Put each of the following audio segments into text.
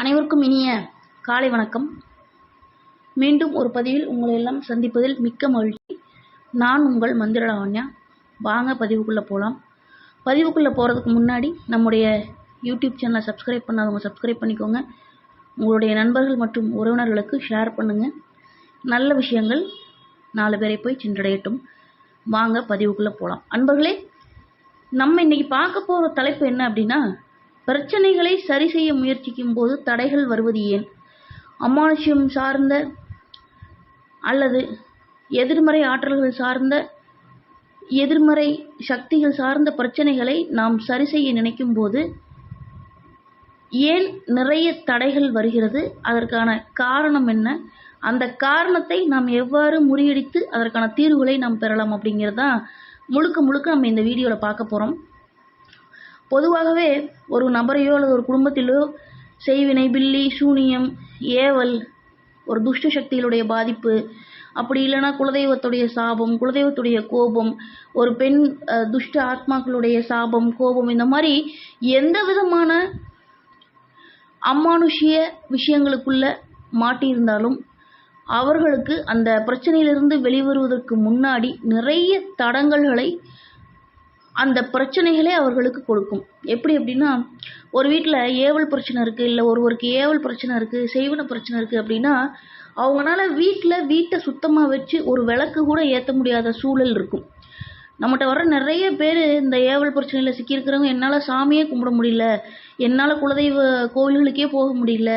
அனைவருக்கும் இனிய காலை வணக்கம். மீண்டும் ஒரு பதிவில் உங்களை எல்லாம் சந்திப்பதில் மிக்க மகிழ்ச்சி. நான் உங்கள் மந்திர லாவண்யா வாங்க பதிவுக்குள்ளே போகலாம் பதிவுக்குள்ளே போகிறதுக்கு முன்னாடி நம்முடைய யூடியூப் சேனலை சப்ஸ்கிரைப் பண்ணாதவங்க சப்ஸ்கிரைப் பண்ணிக்கோங்க. உங்களுடைய நண்பர்கள் மற்றும் உறவினர்களுக்கு ஷேர் பண்ணுங்கள் நல்ல விஷயங்கள் நாலு பேரை போய் சென்றடையட்டும். வாங்க பதிவுக்குள்ளே போகலாம் அன்பர்களே நம்ம இன்றைக்கி பார்க்க போகிற தலைப்பு என்ன அப்படின்னா பிரச்சனைகளை சரி செய்ய முயற்சிக்கும் போது தடைகள் வருவது ஏன்? அமானுஷ்யம் சார்ந்த அல்லது எதிர்மறை ஆற்றல்கள் சார்ந்த எதிர்மறை சக்திகள் சார்ந்த பிரச்சனைகளை நாம் சரி செய்ய நினைக்கும் போது ஏன் நிறைய தடைகள் வருகிறது? அதற்கான காரணம் என்ன? அந்த காரணத்தை நாம் எவ்வாறு முறியடித்து அதற்கான தீர்வுகளை நாம் பெறலாம் அப்படிங்கிறது தான் முழுக்க முழுக்க நம்ம இந்த வீடியோவில் பார்க்க போகிறோம் பொதுவாகவே ஒரு நபரையோ அல்லது ஒரு குடும்பத்திலோ செய்வினை பில்லி சூனியம் ஏவல் ஒரு துஷ்ட சக்திகளுடைய பாதிப்பு அப்படி இல்லைன்னா குலதெய்வத்துடைய சாபம் குலதெய்வத்துடைய கோபம் ஒரு பெண் துஷ்ட ஆத்மாக்களுடைய சாபம் கோபம் இந்த மாதிரி எந்த விதமான அமானுஷ்ய விஷயங்களுக்குள்ள மாட்டியிருந்தாலும் அவர்களுக்கு அந்த பிரச்சனையிலிருந்து வெளிவருவதற்கு முன்னாடி நிறைய தடங்கல்களை அந்த பிரச்சனைகளே அவர்களுக்கு கொடுக்கும். எப்படி அப்படின்னா ஒரு வீட்டில் ஏவல் பிரச்சனை இருக்குது இல்லை ஒருவருக்கு ஏவல் பிரச்சனை இருக்குது செய்வன பிரச்சனை இருக்குது அப்படின்னா அவங்களால வீட்டில் வீட்டை சுத்தமாக வச்சு ஒரு விளக்கு கூட ஏற்ற முடியாத சூழல் இருக்கும். நம்மகிட்ட வர நிறைய பேர் இந்த ஏவல் பிரச்சனையில் சிக்கியிருக்கிறவங்க என்னால் சாமியே கும்பிட முடியல என்னால் குலதெய்வ கோவில்களுக்கே போக முடியல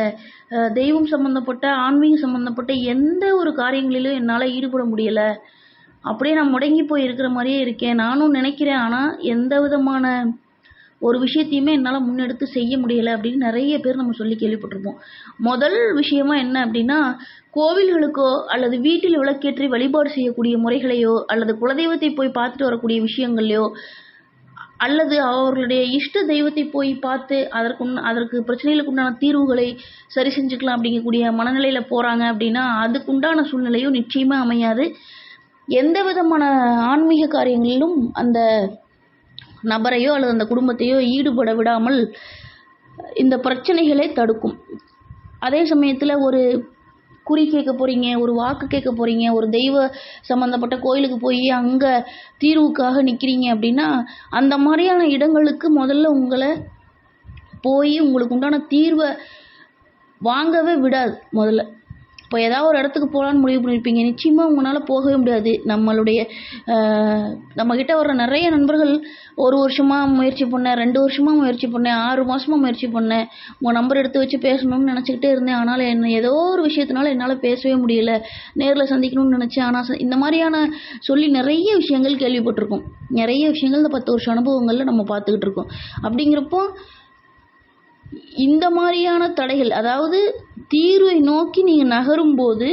தெய்வம் சம்மந்தப்பட்ட ஆன்மீகம் சம்மந்தப்பட்ட எந்த ஒரு காரியங்களிலும் என்னால் ஈடுபட முடியல அப்படியே நான் முடங்கி போய் இருக்கிற மாதிரியே இருக்கேன். நானும் நினைக்கிறேன் ஆனால் எந்த விதமான ஒரு விஷயத்தையுமே என்னால் முன்னெடுத்து செய்ய முடியலை அப்படின்னு நிறைய பேர் நம்ம சொல்லி கேள்விப்பட்டிருப்போம். முதல் விஷயமா என்ன அப்படின்னா கோவில்களுக்கோ அல்லது வீட்டில் விளக்கேற்றி வழிபாடு செய்யக்கூடிய முறைகளையோ அல்லது குலதெய்வத்தை போய் பார்த்துட்டு வரக்கூடிய விஷயங்களையோ அல்லது அவர்களுடைய இஷ்ட தெய்வத்தை போய் பார்த்து அதற்கு அதற்கு பிரச்சனைகளுக்கு உண்டான தீர்வுகளை சரி செஞ்சுக்கலாம் அப்படிங்கக்கூடிய மனநிலையில் போகிறாங்க அப்படின்னா அதுக்குண்டான சூழ்நிலையும் நிச்சயமாக அமையாது. எந்த விதமான ஆன்மீக காரியங்களிலும் அந்த நபரையோ அல்லது அந்த குடும்பத்தையோ ஈடுபட விடாமல் இந்த பிரச்சனைகளை தடுக்கும். அதே சமயத்தில் ஒரு குறி கேட்க போகிறீங்க ஒரு வாக்கு கேட்க போகிறீங்க ஒரு தெய்வ சம்மந்தப்பட்ட கோயிலுக்கு போய் அங்கே தீர்வுக்காக நிற்கிறீங்க அப்படின்னா அந்த மாதிரியான இடங்களுக்கு முதல்ல உங்களை போய் உங்களுக்கு உண்டான தீர்வை வாங்கவே விடாது முதல்ல. இப்போ ஏதாவது ஒரு இடத்துக்கு போகலான்னு முடிவு பண்ணியிருப்பீங்க நிச்சயமாக உங்களால் போகவே முடியாது. நம்மளுடைய நம்மக்கிட்ட வர நிறைய நண்பர்கள் ஒரு வருஷமாக முயற்சி பண்ணேன் ரெண்டு வருஷமாக முயற்சி பண்ணேன் ஆறு மாதமாக முயற்சி பண்ணேன். உங்கள் நம்பர் எடுத்து வச்சு பேசணும்னு நினச்சிக்கிட்டே இருந்தேன். ஆனால் என்ன ஏதோ ஒரு விஷயத்தினால என்னால் பேசவே முடியல. நேரில் சந்திக்கணும்னு நினச்சேன். ஆனால் இந்த மாதிரியான சொல்லி நிறைய விஷயங்கள் கேள்விப்பட்டிருக்கோம். நிறைய விஷயங்கள் இந்த பத்து வருஷம் அனுபவங்களில் நம்ம பார்த்துக்கிட்டு இருக்கோம். அப்படிங்கிறப்போ இந்த மாதிரியான தடைகள் அதாவது தீர்வை நோக்கி நீங்கள் நகரும்போது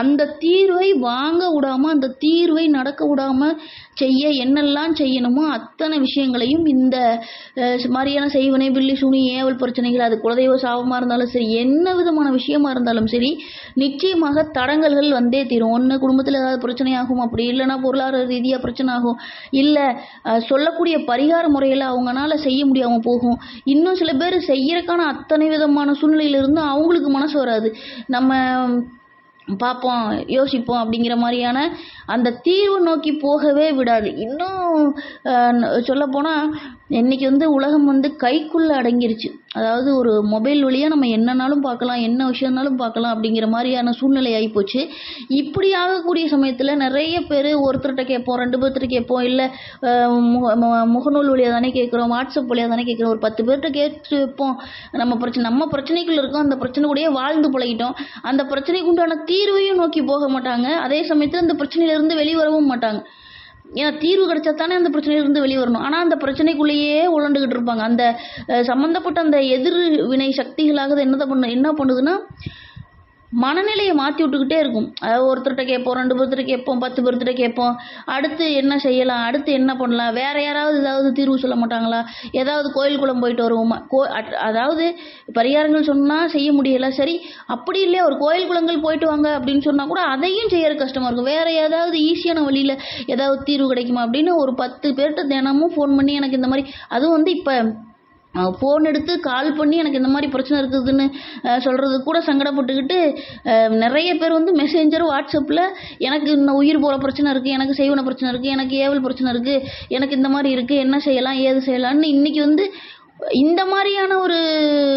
அந்த தீர்வை வாங்க விடாம அந்த தீர்வை நடக்க விடாம செய்ய என்னெல்லாம் செய்யணுமோ அத்தனை விஷயங்களையும் இந்த மாதிரியான செய்வனை பில்லி சுனி ஏவல் பிரச்சனைகள் அது குலதெய்வ சாபமாக இருந்தாலும் சரி என்ன விதமான விஷயமா இருந்தாலும் சரி நிச்சயமாக தடங்கல்கள் வந்தே தீரும். ஒன்று குடும்பத்தில் ஏதாவது பிரச்சனை ஆகும் அப்படி இல்லைன்னா பொருளாதார ரீதியாக பிரச்சனை ஆகும் இல்லை சொல்லக்கூடிய பரிகார முறையில் அவங்கனால செய்ய முடியாமல் போகும். இன்னும் சில பேர் செய்யறதுக்கான அத்தனை விதமான சூழ்நிலையிலிருந்து அவங்களுக்கு மனசு வராது. நம்ம பார்ப்போம் யோசிப்போம் அப்படிங்கிற மாதிரியான அந்த தீர்வு நோக்கி போகவே விடாது. இன்னும் சொல்லப்போனால் இன்றைக்கி வந்து உலகம் வந்து கைக்குள்ளே அடங்கிருச்சு. அதாவது ஒரு மொபைல் வழியாக நம்ம என்னன்னாலும் பார்க்கலாம் என்ன விஷயம்னாலும் பார்க்கலாம் அப்படிங்கிற மாதிரியான சூழ்நிலை ஆகிப்போச்சு இப்படி ஆகக்கூடிய சமயத்தில் நிறைய பேர் ஒருத்தர்கிட்ட கேட்போம் ரெண்டு பேர்த்திட்ட கேட்போம் இல்லை முகநூல் வழியாக தானே கேட்குறோம் வாட்ஸ்அப் வழியாக தானே கேட்குறோம் ஒரு பத்து பேர்கிட்ட கேட்டு வைப்போம். நம்ம பிரச்சனை நம்ம பிரச்சனைக்குள்ளே இருக்கோம் அந்த பிரச்சனை கூடயே வாழ்ந்து பழகிட்டோம். அந்த பிரச்சனைக்கு உண்டான தீர்வையும் நோக்கி போக மாட்டாங்க. அதே சமயத்தில் அந்த பிரச்சனையிலேருந்து வெளிவரவும் மாட்டாங்க. ஏன்னா தீர்வு கிடைச்சா தானே அந்த பிரச்சனையிலிருந்து வெளியே வரணும். ஆனால் அந்த பிரச்சனைக்குள்ளேயே உழண்டுகிட்டு இருப்பாங்க. அந்த சம்மந்தப்பட்ட அந்த எதிர் வினை சக்திகளாக என்னதை பண்ணு என்ன பண்ணுதுன்னா மனநிலையை மாற்றி விட்டுக்கிட்டே இருக்கும். அதாவது ஒருத்தர்கிட்ட கேட்போம் ரெண்டு பேர்த்திட்ட கேட்போம் பத்து பேர்த்திட்ட கேட்போம். அடுத்து என்ன செய்யலாம்? அடுத்து என்ன பண்ணலாம்? வேற யாராவது ஏதாவது தீர்வு சொல்ல மாட்டாங்களா? ஏதாவது கோயில் குளம் போயிட்டு வருவோமா? கோ அட்- அதாவது பரிகாரங்கள் சொன்னால் செய்ய முடியல. சரி அப்படி இல்லையா? ஒரு கோயில் குளங்கள் போயிட்டு வாங்க அப்படின்னு சொன்னால் கூட அதையும் செய்யறது கஷ்டமாக இருக்கும். வேற ஏதாவது ஈஸியான வழியில் ஏதாவது தீர்வு கிடைக்குமா? அப்படின்னு ஒரு பத்து பேர்கிட்ட தினமும் ஃபோன் பண்ணி எனக்கு இந்த மாதிரி அதுவும் வந்து இப்போ ஃபோன் எடுத்து கால் பண்ணி எனக்கு இந்த மாதிரி பிரச்சனை இருக்குதுன்னு சொல்கிறது கூட சங்கடப்பட்டுக்கிட்டு நிறைய பேர் வந்து மெசேஞ்சர் வாட்ஸ்அப்பில் எனக்கு இந்த உயிர் போகிற பிரச்சனை இருக்குது எனக்கு செய்வன பிரச்சனை இருக்குது எனக்கு ஏவல் பிரச்சனை இருக்குது எனக்கு இந்த மாதிரி இருக்குது என்ன செய்யலாம் ஏது செய்யலாம்னு இன்றைக்கி வந்து இந்த மாதிரியான ஒரு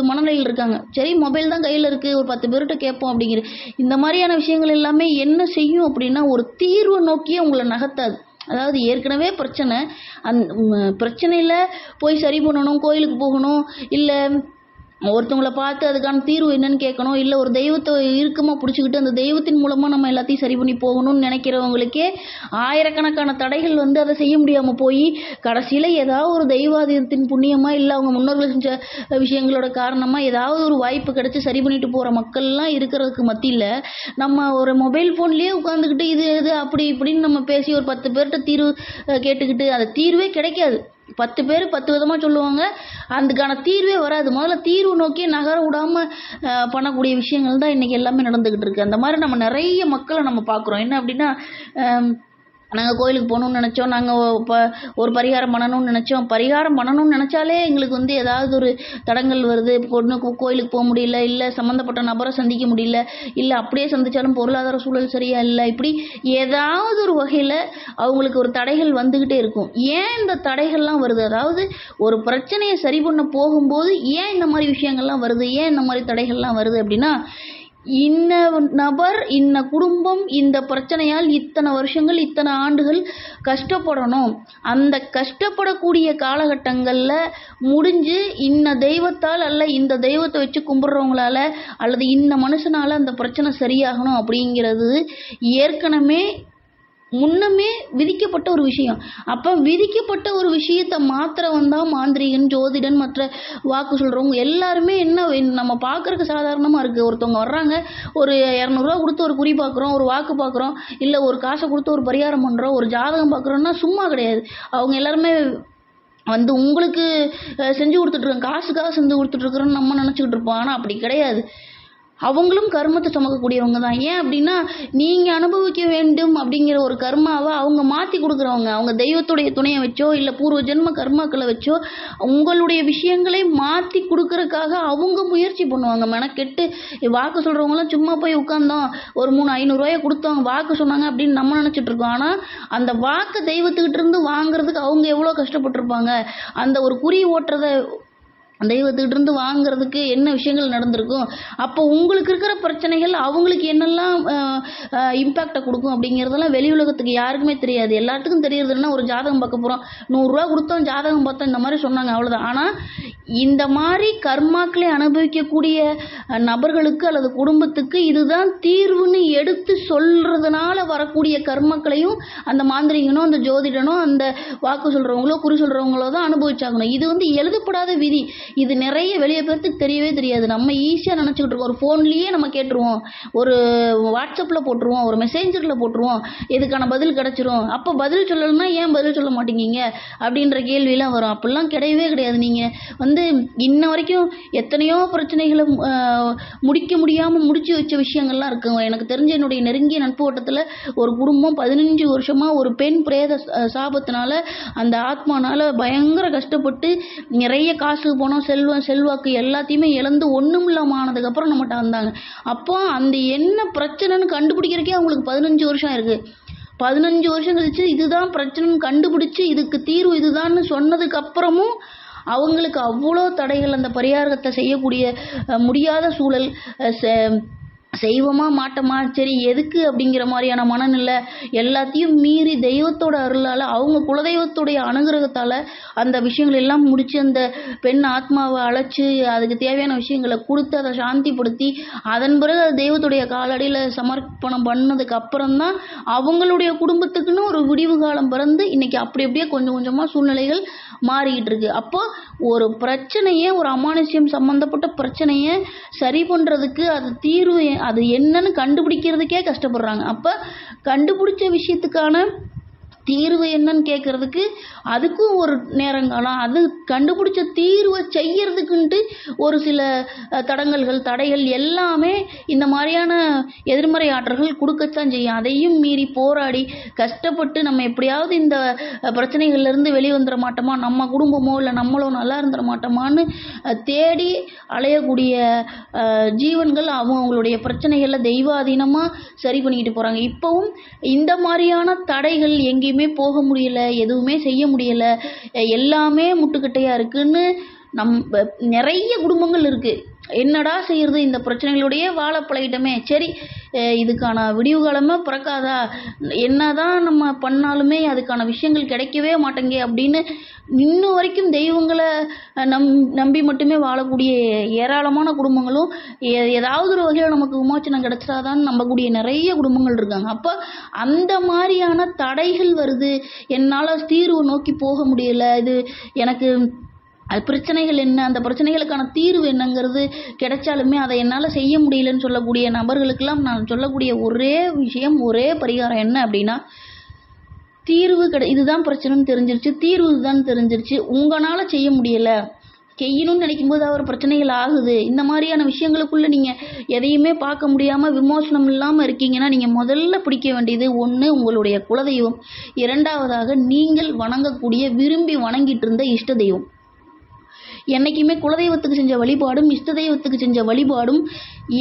மனநிலையில் இருக்காங்க. சரி மொபைல் தான் கையில் இருக்குது ஒரு பத்து பேர்கிட்ட கேட்போம் அப்படிங்கிற இந்த மாதிரியான விஷயங்கள் எல்லாமே என்ன செய்யும் அப்படின்னா ஒரு தீர்வை நோக்கியே உங்களை நகர்த்தாது. அதாவது ஏற்கனவே பிரச்சனை அந் பிரச்சனையில் போய் சரி பண்ணணும் கோயிலுக்கு போகணும் இல்லை ஒருத்தவங்கள பார்த்து அதுக்கான தீர்வு என்னன்னு கேட்கணும். இல்லை ஒரு தெய்வத்தை இறுக்கமாக பிடிச்சிக்கிட்டு அந்த தெய்வத்தின் மூலமாக நம்ம எல்லாத்தையும் சரி பண்ணி போகணும்னு நினைக்கிறவங்களுக்கே ஆயிரக்கணக்கான தடைகள் வந்து அதை செய்ய முடியாமல் போய் கடைசியில் ஏதாவது ஒரு தெய்வாதீனத்தின் புண்ணியமாக இல்லை அவங்க முன்னோர்கள் செஞ்ச விஷயங்களோட காரணமாக ஏதாவது ஒரு வாய்ப்பு கிடைச்சி சரி பண்ணிட்டு போகிற மக்கள்லாம் இருக்கிறதுக்கு மத்தியில் நம்ம ஒரு மொபைல் ஃபோன்லேயே உட்காந்துக்கிட்டு இது இது அப்படி இப்படின்னு நம்ம பேசி ஒரு பத்து பேர்கிட்ட தீர்வு கேட்டுக்கிட்டு அது தீர்வே கிடைக்காது. பத்து பேர் பத்து விதமாக சொல்லுவாங்க. அதுக்கான தீர்வே வராது. முதல்ல தீர்வு நோக்கி நகர விடாமல் பண்ணக்கூடிய விஷயங்கள் தான் இன்றைக்கி எல்லாமே நடந்துக்கிட்டு இருக்குது அந்த மாதிரி நம்ம நிறைய மக்களை நம்ம பார்க்குறோம். என்ன அப்படின்னா நாங்கள் கோயிலுக்கு போகணுன்னு நினச்சோம் நாங்கள் இப்போ ஒரு பரிகாரம் பண்ணணும்னு நினச்சோம். பரிகாரம் பண்ணணும்னு நினச்சாலே எங்களுக்கு வந்து ஏதாவது ஒரு தடங்கள் வருது. பொண்ணு கோயிலுக்கு போக முடியல இல்லை சம்மந்தப்பட்ட நபரை சந்திக்க முடியல இல்லை அப்படியே சந்திச்சாலும் பொருளாதார சூழல் சரியாக இல்லை இப்படி ஏதாவது ஒரு வகையில் அவங்களுக்கு ஒரு தடைகள் வந்துக்கிட்டே இருக்கும். ஏன் இந்த தடைகள்லாம் வருது? அதாவது ஒரு பிரச்சனையை சரி பண்ண போகும்போது ஏன் இந்த மாதிரி விஷயங்கள்லாம் வருது? ஏன் இந்த மாதிரி தடைகள்லாம் வருது அப்படின்னா இன்ன நபர் இன்ன குடும்பம் இந்த பிரச்சனையால் இத்தனை வருஷங்கள் இத்தனை ஆண்டுகள் கஷ்டப்படணும். அந்த கஷ்டப்படக்கூடிய காலகட்டங்களில் முடிஞ்சு இன்ன தெய்வத்தால் அல்ல இந்த தெய்வத்தை வச்சு கும்பிட்றவங்களால அல்லது இந்த மனுஷனால் அந்த பிரச்சனை சரியாகணும் அப்படிங்கிறது ஏற்கனவே முன்னமே விதிக்கப்பட்ட ஒரு விஷயம். அப்போ விதிக்கப்பட்ட ஒரு விஷயத்தை மாத்திரவன் தான் மாந்திரிகன் ஜோதிடன் மற்ற வாக்கு சொல்கிறவங்க எல்லாருமே என்ன நம்ம பார்க்குறக்கு சாதாரணமாக இருக்குது ஒருத்தவங்க வர்றாங்க ஒரு இரநூறுவா கொடுத்து ஒரு குறி பார்க்குறோம் ஒரு வாக்கு பார்க்குறோம் இல்லை ஒரு காசை கொடுத்து ஒரு பரிகாரம் பண்ணுறோம் ஒரு ஜாதகம் பார்க்குறோன்னா சும்மா கிடையாது. அவங்க எல்லாருமே வந்து உங்களுக்கு செஞ்சு கொடுத்துட்ருக்கோம் காசுக்காக செஞ்சு கொடுத்துட்ருக்குறோன்னு நம்ம நினச்சிக்கிட்டு இருப்போம். ஆனால் அப்படி கிடையாது. அவங்களும் கர்மத்தை சுமக்கக்கூடியவங்க தான். ஏன் அப்படின்னா நீங்கள் அனுபவிக்க வேண்டும் அப்படிங்கிற ஒரு கர்மாவை அவங்க மாற்றி கொடுக்குறவங்க. அவங்க தெய்வத்துடைய துணையை வச்சோ இல்லை பூர்வ ஜென்ம கர்மாக்களை வச்சோ உங்களுடைய விஷயங்களை மாற்றி கொடுக்கறக்காக அவங்க முயற்சி பண்ணுவாங்க. மெனக்கெட்டு வாக்கு சொல்கிறவங்களாம் சும்மா போய் உட்காந்தோம் ஒரு மூணு ஐநூறுரூவாயை கொடுத்தவங்க வாக்கு சொன்னாங்க அப்படின்னு நம்ம நினச்சிட்ருக்கோம் ஆனால் அந்த வாக்கு தெய்வத்துக்கிட்ட இருந்து வாங்குறதுக்கு அவங்க எவ்வளோ கஷ்டப்பட்டிருப்பாங்க. அந்த ஒரு குறி ஓட்டுறதை தெய்வத்துக்கிட்டேருந்து வாங்கிறதுக்கு வாங்குறதுக்கு என்ன விஷயங்கள் நடந்திருக்கும்? அப்போ உங்களுக்கு இருக்கிற பிரச்சனைகள் அவங்களுக்கு என்னெல்லாம் இம்பேக்டை கொடுக்கும் அப்படிங்கிறதெல்லாம் வெளி உலகத்துக்கு யாருக்குமே தெரியாது. எல்லாத்துக்கும் தெரியறதுன்னா ஒரு ஜாதகம் பார்க்க போகிறோம் நூறுரூவா கொடுத்தோம் ஜாதகம் பார்த்தோம் இந்த மாதிரி சொன்னாங்க அவ்வளோதான் ஆனால் இந்த மாதிரி கர்மாக்களை அனுபவிக்கக்கூடிய நபர்களுக்கு அல்லது குடும்பத்துக்கு இதுதான் தீர்வுன்னு எடுத்து சொல்றதுனால வரக்கூடிய கர்மக்களையும் அந்த மாந்திரிகனோ அந்த ஜோதிடனோ அந்த வாக்கு சொல்றவங்களோ குறி சொல்றவங்களோ தான் அனுபவிச்சாகணும். இது வந்து எழுதப்படாத விதி. இது நிறைய வெளியே பேர்த்துக்கு தெரியவே தெரியாது. நம்ம ஈஸியாக நினச்சிக்கிட்டு இருக்கோம். ஒரு ஃபோன்லேயே நம்ம கேட்டுருவோம். ஒரு வாட்ஸ்அப்பில் போட்டுருவோம். ஒரு மெசேஞ்சரில் போட்டுருவோம். இதுக்கான பதில் கிடச்சிரும். அப்போ பதில் சொல்லலைன்னா ஏன் பதில் சொல்ல மாட்டேங்கிங்க அப்படின்ற கேள்வியெலாம் வரும். அப்படிலாம் கிடையவே கிடையாது. நீங்கள் வந்து இன்ன வரைக்கும் எத்தனையோ பிரச்சனைகளை முடிக்க முடியாமல் முடிச்சு வச்ச விஷயங்கள்லாம் இருக்கும் எனக்கு தெரிஞ்ச என்னுடைய நெருங்கிய நட்பு ஓட்டத்தில் ஒரு குடும்பம் பதினஞ்சு வருஷமாக ஒரு பெண் பிரேத சாபத்தினால அந்த ஆத்மானால் பயங்கர கஷ்டப்பட்டு நிறைய காசு பணம் செல்வம் செல்வாக்கு எல்லாத்தையுமே இழந்து ஒன்றும் இல்லாமல் ஆனதுக்கப்புறம் நம்மகிட்ட வந்தாங்க. அப்போ அந்த என்ன பிரச்சனைன்னு கண்டுபிடிக்கிறக்கே அவங்களுக்கு பதினஞ்சு வருஷம் இருக்குது பதினஞ்சு வருஷம் கழிச்சு இதுதான் பிரச்சனைன்னு கண்டுபிடிச்சு இதுக்கு தீர்வு இதுதான்னு சொன்னதுக்கப்புறமும் அவங்களுக்கு அவ்வளோ தடைகள் அந்த பரிகாரத்தை செய்யக்கூடிய முடியாத சூழல் செய்வோமா மாட்டோமா சரி எதுக்கு அப்படிங்கிற மாதிரியான மனநிலை எல்லாத்தையும் மீறி தெய்வத்தோட அருளால் அவங்க குலதெய்வத்துடைய அனுகிரகத்தால் அந்த விஷயங்கள் எல்லாம் முடிச்சு அந்த பெண் ஆத்மாவை அழைச்சி அதுக்கு தேவையான விஷயங்களை கொடுத்து அதை சாந்திப்படுத்தி அதன் பிறகு அது தெய்வத்துடைய காலடியில் சமர்ப்பணம் பண்ணதுக்கு அப்புறம்தான் அவங்களுடைய குடும்பத்துக்குன்னு ஒரு விடிவு காலம் பிறந்து இன்னைக்கு அப்படி அப்படியே கொஞ்சம் கொஞ்சமாக சூழ்நிலைகள் மாறிக்கிட்டு இருக்கு. அப்போ ஒரு பிரச்சனையை ஒரு அமானுஷ்யம் சம்மந்தப்பட்ட பிரச்சனையை சரி பண்ணுறதுக்கு அது தீர்வு அது என்னன்னு கண்டுபிடிக்கிறதுக்கே கஷ்டப்படுறாங்க. அப்போ கண்டுபிடிச்ச விஷயத்துக்கான தீர்வு என்னன்னு கேட்குறதுக்கு அதுக்கும் ஒரு நேரங்காலம் அது கண்டுபிடிச்ச தீர்வை செய்யறதுக்குன்ட்டு ஒரு சில தடங்கல்கள் தடைகள் எல்லாமே இந்த மாதிரியான எதிர்மறை ஆற்றல்கள் கொடுக்கத்தான் செய்யும். அதையும் மீறி போராடி கஷ்டப்பட்டு நம்ம எப்படியாவது இந்த பிரச்சனைகள்லேருந்து பிரச்சனைகள்ல வெளியே வந்துட மாட்டோமா? நம்ம குடும்பமோ இல்லை நம்மளோ நல்லா இருந்துட மாட்டோமான்னு தேடி அலையக்கூடிய ஜீவன்கள் அவங்க அவங்களுடைய பிரச்சனைகளை தெய்வாதீனமாக சரி பண்ணிக்கிட்டு போகிறாங்க இப்போவும் இந்த மாதிரியான தடைகள் எங்கேயுமே போக முடியல எதுவுமே செய்ய முடியல. எல்லாமே முட்டுக்கட்டையாக இருக்குன்னு நம் நிறைய குடும்பங்கள் இருக்குது என்னடா செய்கிறது இந்த பிரச்சனைகளோடையே வாழ பழகிட்டோமே. சரி இதுக்கான விடிவு காலமே பிறக்காதா? என்னதான் நம்ம பண்ணாலுமே அதுக்கான விஷயங்கள் கிடைக்கவே மாட்டேங்க அப்படின்னு இன்ன வரைக்கும் தெய்வங்களை நம் நம்பி மட்டுமே வாழக்கூடிய ஏராளமான குடும்பங்களும் ஏ ஏதாவது ஒரு வகையில் நமக்கு விமோச்சனம் கிடைச்சிடாதான்னு நம்பக்கூடிய நிறைய குடும்பங்கள் இருக்காங்க. அப்போ அந்த மாதிரியான தடைகள் வருது. என்னால் தீர்வு நோக்கி போக முடியல. இது எனக்கு அது பிரச்சனைகள் என்ன? அந்த பிரச்சனைகளுக்கான தீர்வு என்னங்கிறது கிடைச்சாலுமே அதை என்னால் செய்ய முடியலன்னு சொல்லக்கூடிய நபர்களுக்கெல்லாம் நான் சொல்லக்கூடிய ஒரே விஷயம் ஒரே பரிகாரம் என்ன அப்படின்னா தீர்வு கிடை இதுதான் பிரச்சனைன்னு தெரிஞ்சிருச்சு தீர்வு இதுதான் தெரிஞ்சிருச்சு உங்களால் செய்ய முடியலை. செய்யணும்னு நினைக்கும் போது அவர் பிரச்சனைகள் ஆகுது. இந்த மாதிரியான விஷயங்களுக்குள்ளே நீங்கள் எதையுமே பார்க்க முடியாமல் விமோசனம் இல்லாமல் இருக்கீங்கன்னா நீங்கள் முதல்ல பிடிக்க வேண்டியது ஒன்று உங்களுடைய குலதெய்வம். இரண்டாவதாக நீங்கள் வணங்கக்கூடிய விரும்பி வணங்கிட்டு இருந்த இஷ்ட தெய்வம். என்றைக்குமே குலதெய்வத்துக்கு செஞ்ச வழிபாடும் இஷ்ட தெய்வத்துக்கு செஞ்ச வழிபாடும்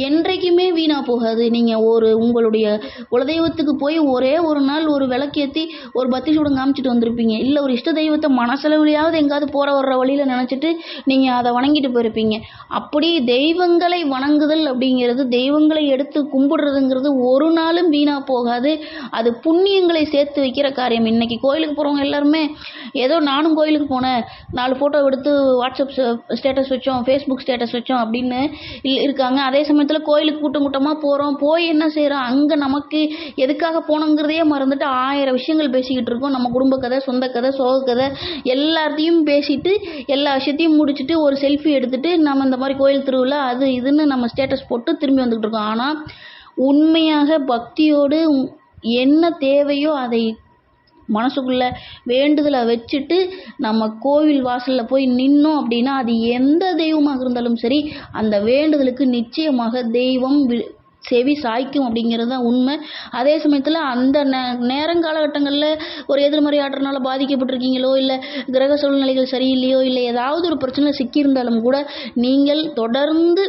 என்றைக்குமே வீணாக போகாது. நீங்கள் ஒரு உங்களுடைய குலதெய்வத்துக்கு போய் ஒரே ஒரு நாள் ஒரு விளக்கேத்தி ஒரு பத்தி சூடம் காமிச்சிட்டு வந்திருப்பீங்க. இல்லை ஒரு இஷ்ட தெய்வத்தை மனசளவுலையாவது எங்காவது போகிற வர்ற வழியில் நினச்சிட்டு நீங்கள் அதை வணங்கிட்டு போயிருப்பீங்க. அப்படி தெய்வங்களை வணங்குதல் அப்படிங்கிறது தெய்வங்களை எடுத்து கும்பிடுறதுங்கிறது ஒரு நாளும் வீணாக போகாது. அது புண்ணியங்களை சேர்த்து வைக்கிற காரியம். இன்னைக்கு கோயிலுக்கு போகிறவங்க எல்லாருமே ஏதோ நானும் கோயிலுக்கு போனேன். நாலு ஃபோட்டோ எடுத்து வாட்ஸ்அப் ஸ்டேட்டஸ் வச்சோம் ஃபேஸ்புக் ஸ்டேட்டஸ் வச்சோம் அப்படின்னு இருக்காங்க. அதே சமயத்தில் கோயிலுக்கு கூட்டம் கூட்டமாக போகிறோம் போய் என்ன செய்கிறோம் அங்கே நமக்கு எதுக்காக போனோங்கிறதையே மறந்துட்டு ஆயிரம் விஷயங்கள் பேசிக்கிட்டு இருக்கோம். நம்ம குடும்ப கதை சொந்த கதை சோக கதை எல்லாத்தையும் பேசிட்டு எல்லா விஷயத்தையும் முடிச்சுட்டு ஒரு செல்ஃபி எடுத்துகிட்டு நம்ம இந்த மாதிரி கோயில் திருவிழா அது இதுன்னு நம்ம ஸ்டேட்டஸ் போட்டு திரும்பி வந்துக்கிட்டு இருக்கோம். ஆனால் உண்மையாக பக்தியோடு என்ன தேவையோ அதை மனசுக்குள்ள வேண்டுதலை வச்சுட்டு நம்ம கோவில் வாசலில் போய் நின்னோம் அப்படின்னா அது எந்த தெய்வமாக இருந்தாலும் சரி அந்த வேண்டுதலுக்கு நிச்சயமாக தெய்வம் வி- செவி சாய்க்கும் அப்படிங்கிறது தான் உண்மை. அதே சமயத்தில் அந்த நே நேரங்காலகட்டங்களில் ஒரு எதிர்மறை ஆற்றனால பாதிக்கப்பட்டிருக்கீங்களோ இல்லை கிரக சூழ்நிலைகள் சரியில்லையோ இல்லை ஏதாவது ஒரு பிரச்சனை சிக்கியிருந்தாலும் கூட நீங்கள் தொடர்ந்து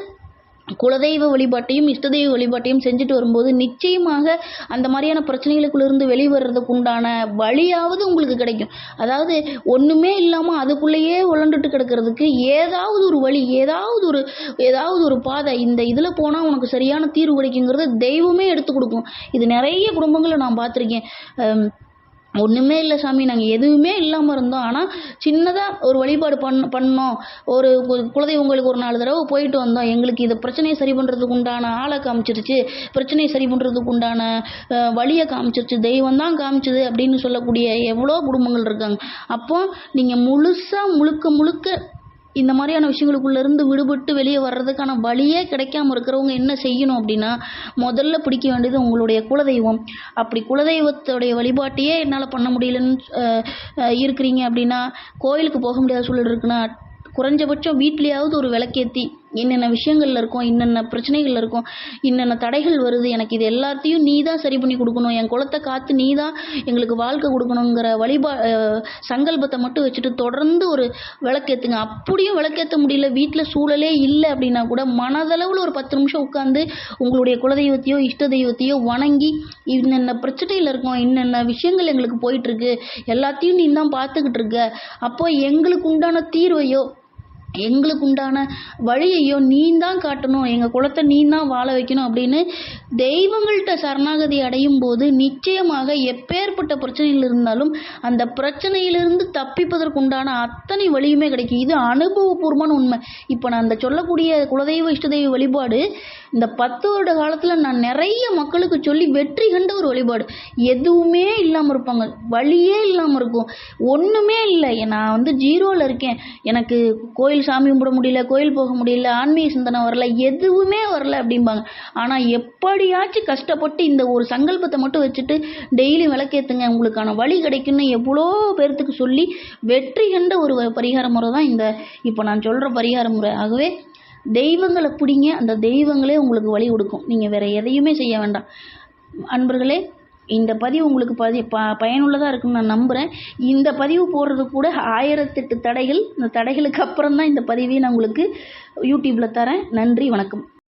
குலதெய்வ வழிபாட்டையும் இஷ்ட தெய்வ வழிபாட்டையும் செஞ்சுட்டு வரும்போது நிச்சயமாக அந்த மாதிரியான பிரச்சனைகளுக்குள்ளிருந்து வெளிவரதுக்கு உண்டான வழியாவது உங்களுக்கு கிடைக்கும். அதாவது ஒன்றுமே இல்லாமல் அதுக்குள்ளேயே உழண்டுட்டு கிடக்கிறதுக்கு ஏதாவது ஒரு வழி ஏதாவது ஒரு ஏதாவது ஒரு பாதை இந்த இதில் போனால் உனக்கு சரியான தீர்வு கிடைக்குங்கிறத தெய்வமே எடுத்து கொடுக்கும். இது நிறைய குடும்பங்களை நான் பார்த்துருக்கேன். ஒன்றுமே இல்லை சாமி. நாங்கள் எதுவுமே இல்லாமல் இருந்தோம். ஆனால் சின்னதாக ஒரு வழிபாடு பண் பண்ணோம். ஒரு கு- குலதெய்வங்களுக்கு ஒரு நாலு தடவை போயிட்டு வந்தோம். எங்களுக்கு இது பிரச்சனையை சரி பண்ணுறதுக்கு உண்டான ஆளை காமிச்சிருச்சு. பிரச்சனையை சரி பண்ணுறதுக்கு உண்டான வழியை காமிச்சிருச்சு. தெய்வம் தான் காமிச்சது அப்படின்னு சொல்லக்கூடிய எவ்வளோ குடும்பங்கள் இருக்காங்க. அப்போ நீங்கள் முழுசாக முழுக்க முழுக்க இந்த மாதிரியான விஷயங்களுக்குள்ள இருந்து விடுபட்டு வெளியே வர்றதுக்கான வழியே கிடைக்காம இருக்கிறவங்க என்ன செய்யணும் அப்படின்னா முதல்ல பிடிக்க வேண்டியது உங்களுடைய குலதெய்வம். அப்படி குலதெய்வத்துடைய வழிபாட்டையே என்னால் பண்ண முடியலன்னு இருக்கிறீங்க அப்படின்னா கோயிலுக்கு போக முடியாத சூழல் இருக்குன்னா குறைஞ்சபட்சம் வீட்லேயாவது ஒரு விளக்கேற்றி என்னென்ன விஷயங்கள்ல இருக்கும் என்னென்ன பிரச்சனைகள்ல இருக்கும் என்னென்ன தடைகள் வருது எனக்கு இது எல்லாத்தையும் நீ தான் சரி பண்ணி கொடுக்கணும் என் குலத்தை காத்து நீ தான் எங்களுக்கு வாழ்க்கை கொடுக்கணுங்கிற வழிபா சங்கல்பத்தை மட்டும் வச்சுட்டு தொடர்ந்து ஒரு விளக்கேத்துங்க. அப்படியும் விளக்கேற்ற முடியல வீட்டில் சூழலே இல்லை அப்படின்னா கூட மனதளவில் ஒரு பத்து நிமிஷம் உட்காந்து உங்களுடைய குலதெய்வத்தையோ இஷ்ட தெய்வத்தையோ வணங்கி இன்னென்ன பிரச்சனையில் இருக்கோம் இன்னென்ன விஷயங்கள் எங்களுக்கு போயிட்டு இருக்கு எல்லாத்தையும் நீ தான் பார்த்துக்கிட்டு இருக்க. அப்போ எங்களுக்கு உண்டான தீர்வையோ எங்களுக்கு உண்டான வழியையோ நீ தான் காட்டணும். எங்கள் குலத்தை நீ தான் வாழ வைக்கணும் அப்படின்னு தெய்வங்கள்கிட்ட சரணாகதி அடையும் போது நிச்சயமாக எப்பேற்பட்ட பிரச்சனையில் இருந்தாலும் அந்த பிரச்சனையிலிருந்து தப்பிப்பதற்கு உண்டான அத்தனை வழியுமே கிடைக்கும். இது அனுபவபூர்வமான உண்மை. இப்போ நான் அந்த சொல்லக்கூடிய குலதெய்வ இஷ்ட தெய்வ வழிபாடு இந்த பத்து வருட காலத்தில் நான் நிறைய மக்களுக்கு சொல்லி வெற்றி கண்ட ஒரு வழிபாடு. எதுவுமே இல்லாமல் இருப்பாங்க. வழியே இல்லாமல் இருக்கும். ஒன்றுமே இல்லை. நான் வந்து ஜீரோவில் இருக்கேன். எனக்கு கோயில் கோயில் சாமி கும்பிட முடியல கோயில் போக முடியல ஆன்மீக சிந்தனை வரல எதுவுமே வரல அப்படிம்பாங்க. ஆனால் எப்படியாச்சும் கஷ்டப்பட்டு இந்த ஒரு சங்கல்பத்தை மட்டும் வச்சுட்டு டெய்லி விளக்கேற்றுங்க உங்களுக்கான வழி கிடைக்குன்னு எவ்வளோ பேர்த்துக்கு சொல்லி வெற்றி கண்ட ஒரு பரிகார முறை தான் இந்த இப்போ நான் சொல்கிற பரிகார முறை. ஆகவே தெய்வங்களை பிடிங்க அந்த தெய்வங்களே உங்களுக்கு வழி கொடுக்கும். நீங்கள் வேறு எதையுமே செய்ய வேண்டாம். அன்பர்களே இந்த பதிவு உங்களுக்கு பதி ப பயனுள்ளதாக இருக்கும்னு நான் நம்புகிறேன் இந்த பதிவு போடுறது கூட ஆயிரத்தெட்டு தடைகள். இந்த தடைகளுக்கு அப்புறம் தான் இந்த பதிவையும் நான் உங்களுக்கு யூடியூப்பில் தரேன். நன்றி வணக்கம்.